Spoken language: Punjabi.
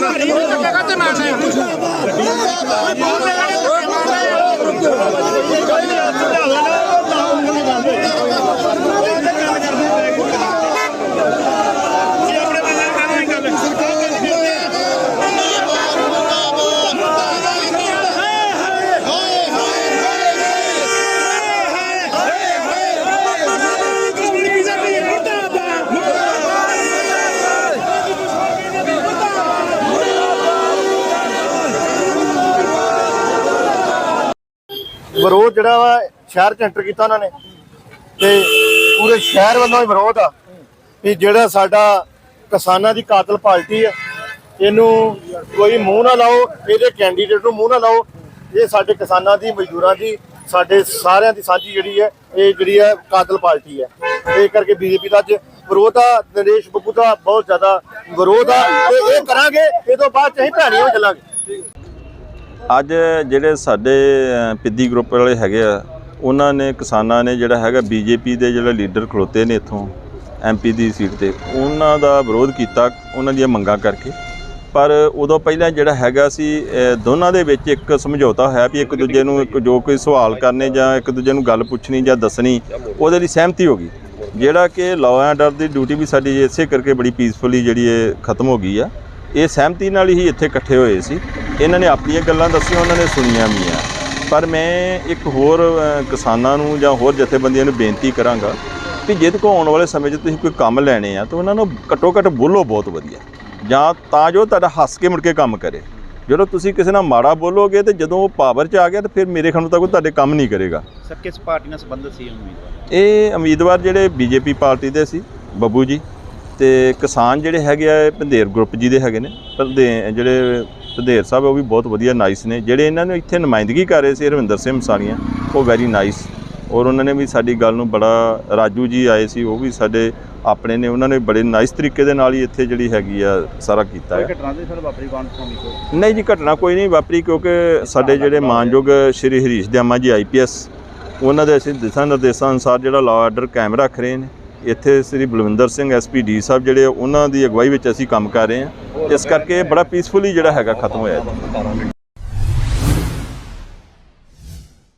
ਧੱਕੇ ਕਾਤੇ ਮਾਰਨਾ ਹੈ ਵਿਰੋਧ ਜਿਹੜਾ ਵਾ, ਸ਼ਹਿਰ ਚ ਐਂਟਰ ਕੀਤਾ ਉਹਨਾਂ ਨੇ। ਤੇ ਪੂਰੇ ਸ਼ਹਿਰ ਵੱਲੋਂ ਹੀ ਵਿਰੋਧ ਆ ਵੀ ਜਿਹੜਾ ਸਾਡਾ ਕਿਸਾਨਾਂ ਦੀ ਕਾਤਲ ਪਾਰਟੀ ਆ, ਇਹਨੂੰ ਕੋਈ ਮੂੰਹ ਨਾ ਲਾਓ, ਇਹਦੇ ਕੈਂਡੀਡੇਟ ਨੂੰ ਮੂੰਹ ਨਾ ਲਾਓ। ਇਹ ਸਾਡੇ ਕਿਸਾਨਾਂ ਦੀ, ਮਜ਼ਦੂਰਾਂ ਦੀ, ਸਾਡੇ ਸਾਰਿਆਂ ਦੀ ਸਾਂਝੀ ਜਿਹੜੀ ਹੈ ਇਹ ਜਿਹੜੀ ਹੈ ਕਾਤਲ ਪਾਰਟੀ ਹੈ ਇਹ ਕਰਕੇ ਬੀਜੇਪੀ ਦਾ ਅੱਜ ਵਿਰੋਧ ਆ, ਨਰੇਸ਼ ਬੱਬੂ ਦਾ ਬਹੁਤ ਜ਼ਿਆਦਾ ਵਿਰੋਧ ਆ, ਤੇ ਇਹ ਕਰਾਂਗੇ, ਇਹ ਤੋਂ ਬਾਅਦ ਚ ਅਸੀਂ ਭੈਣੀਆਂ ਹੋ ਚੱਲਾਂਗੇ। ਅੱਜ ਜਿਹੜੇ ਸਾਡੇ ਅ, ਪਿੱਦੀ ਗਰੁੱਪ ਵਾਲੇ ਹੈਗੇ ਆ ਉਹਨਾਂ ਨੇ ਕਿਸਾਨਾਂ ਨੇ ਜਿਹੜਾ ਹੈਗਾ ਬੀਜੇਪੀ ਦੇ ਜਿਹੜੇ ਲੀਡਰ ਖਲੋਤੇ ਨੇ ਇੱਥੋਂ ਐਮਪੀ ਦੀ ਸੀਟ ਤੇ ਉਹਨਾਂ ਦਾ ਵਿਰੋਧ ਕੀਤਾ ਉਹਨਾਂ ਦੀਆਂ ਮੰਗਾਂ ਕਰਕੇ। ਪਰ ਉਦੋਂ ਪਹਿਲਾਂ ਜਿਹੜਾ ਹੈਗਾ ਸੀ ਦੋਨਾਂ ਦੇ ਵਿੱਚ ਇੱਕ ਸਮਝੌਤਾ ਹੋਇਆ ਵੀ ਇੱਕ ਦੂਜੇ ਨੂੰ ਇੱਕ ਜੋ ਕੋਈ ਸਵਾਲ ਕਰਨੇ ਜਾਂ ਇੱਕ ਦੂਜੇ ਨੂੰ ਗੱਲ ਪੁੱਛਣੀ ਜਾਂ ਦੱਸਣੀ ਉਹਦੇ ਲਈ ਸਹਿਮਤੀ ਹੋ ਗਈ। ਜਿਹੜਾ ਕਿ ਲਾਅ ਐਂਡ ਆਰਡਰ ਦੀ ਡਿਊਟੀ ਵੀ ਸਾਡੀ ਇਸੇ ਕਰਕੇ ਬੜੀ ਪੀਸਫੁਲੀ ਜਿਹੜੀ ਇਹ ਖਤਮ ਹੋ ਗਈ ਆ। ਇਹ ਸਹਿਮਤੀ ਨਾਲ ਹੀ ਇੱਥੇ ਇਕੱਠੇ ਹੋਏ ਸੀ। ਇਹਨਾਂ ਨੇ ਆਪਣੀਆਂ ਗੱਲਾਂ ਦੱਸੀਆਂ ਉਹਨਾਂ ਨੇ ਸੁਣੀਆਂ ਵੀ ਆ। ਪਰ ਮੈਂ ਇੱਕ ਹੋਰ ਕਿਸਾਨਾਂ ਨੂੰ ਜਾਂ ਹੋਰ ਜਥੇਬੰਦੀਆਂ ਨੂੰ ਬੇਨਤੀ ਕਰਾਂਗਾ ਕਿ ਜਿਹਦੇ ਕੋ ਆਉਣ ਵਾਲੇ ਸਮੇਂ 'ਚ ਤੁਸੀਂ ਕੋਈ ਕੰਮ ਲੈਣੇ ਆ ਤਾਂ ਉਹਨਾਂ ਨੂੰ ਘੱਟੋ ਘੱਟ ਬੋਲੋ ਬਹੁਤ ਵਧੀਆ। ਜਾਂ ਤਾਂ ਜੋ ਤੁਹਾਡਾ ਹੱਸ ਕੇ ਮੁੜ ਕੇ ਕੰਮ ਕਰੇ। ਜਦੋਂ ਤੁਸੀਂ ਕਿਸੇ ਨਾਲ ਮਾੜਾ ਬੋਲੋਗੇ ਤੇ ਜਦੋਂ ਉਹ ਪਾਵਰ 'ਚ ਆ ਗਿਆ ਤਾਂ ਫਿਰ ਮੇਰੇ ਖਿਆਲ ਨੂੰ ਤਾਂ ਕੋਈ ਤੁਹਾਡੇ ਕੰਮ ਨਹੀਂ ਕਰੇਗਾ। ਸਰ ਕਿਸ ਪਾਰਟੀ ਨਾਲ ਸੰਬੰਧਿਤ ਸੀ ਇਹ ਉਮੀਦਵਾਰ? ਇਹ ਉਮੀਦਵਾਰ ਜਿਹੜੇ ਬੀਜੇਪੀ ਪਾਰਟੀ ਦੇ ਸੀ ਬੱਬੂ ਜੀ। ਤੇ ਕਿਸਾਨ ਜਿਹੜੇ ਹੈਗੇ ਆ ਇਹ ਪੰਧੇਰ ਗਰੁੱਪ ਜੀ ਦੇ ਹੈਗੇ ਨੇ। ਪੰਧੇ ਜਿਹੜੇ ਪੰਧੇਰ ਸਾਹਿਬ ਉਹ ਵੀ ਬਹੁਤ ਵਧੀਆ ਨਾਈਸ ਨੇ। ਜਿਹੜੇ ਇਹਨਾਂ ਨੂੰ ਇੱਥੇ ਨੁਮਾਇੰਦਗੀ ਕਰ ਰਹੇ ਸੀ ਰਵਿੰਦਰ ਸਿੰਘ ਮਸਾਣੀਆਂ ਉਹ ਵੈਰੀ ਨਾਈਸ ਔਰ ਉਹਨਾਂ ਨੇ ਵੀ ਸਾਡੀ ਗੱਲ ਨੂੰ ਬੜਾ ਰਾਜੂ ਜੀ ਆਏ ਸੀ ਉਹ ਵੀ ਸਾਡੇ ਆਪਣੇ ਨੇ। ਉਹਨਾਂ ਨੇ ਬੜੇ ਨਾਈਸ ਤਰੀਕੇ ਦੇ ਨਾਲ ਹੀ ਇੱਥੇ ਜਿਹੜੀ ਹੈਗੀ ਆ ਸਾਰਾ ਕੀਤਾ ਹੈ ਘਟਨਾ ਦੇ ਸਰ ਵਾਪਰੀ ਗਾਂਡ ਸੁਣੀ ਨਹੀਂ ਜੀ ਘਟਨਾ ਕੋਈ ਨਹੀਂ ਵਾਪਰੀ ਕਿਉਂਕਿ ਸਾਡੇ ਜਿਹੜੇ ਮਾਨਯੋਗ ਸ਼੍ਰੀ ਹਰੀਸ਼ ਦਿਆਮਾ ਜੀ ਆਈਪੀਐਸ ਉਹਨਾਂ ਦੇ ਅਸੀਂ ਦਿਸ਼ਾ ਨਿਰਦੇਸ਼ਾਂ ਅਨੁਸਾਰ ਜਿਹੜਾ ਲਾਅ ਆਰਡਰ ਕਾਇਮ ਰੱਖ ਰਹੇ ਨੇ। ਇੱਥੇ ਸ੍ਰੀ ਬਲਵਿੰਦਰ ਸਿੰਘ ਐਸਪੀਡੀ ਸਾਹਿਬ ਜਿਹੜੇ ਉਹਨਾਂ ਦੀ ਅਗਵਾਈ ਵਿੱਚ ਅਸੀਂ ਕੰਮ ਕਰ ਰਹੇ ਹਾਂ। ਇਸ ਕਰਕੇ ਬੜਾ ਪੀਸਫੁਲੀ ਜਿਹੜਾ ਹੈਗਾ ਖਤਮ ਹੋਇਆ ਜੀ।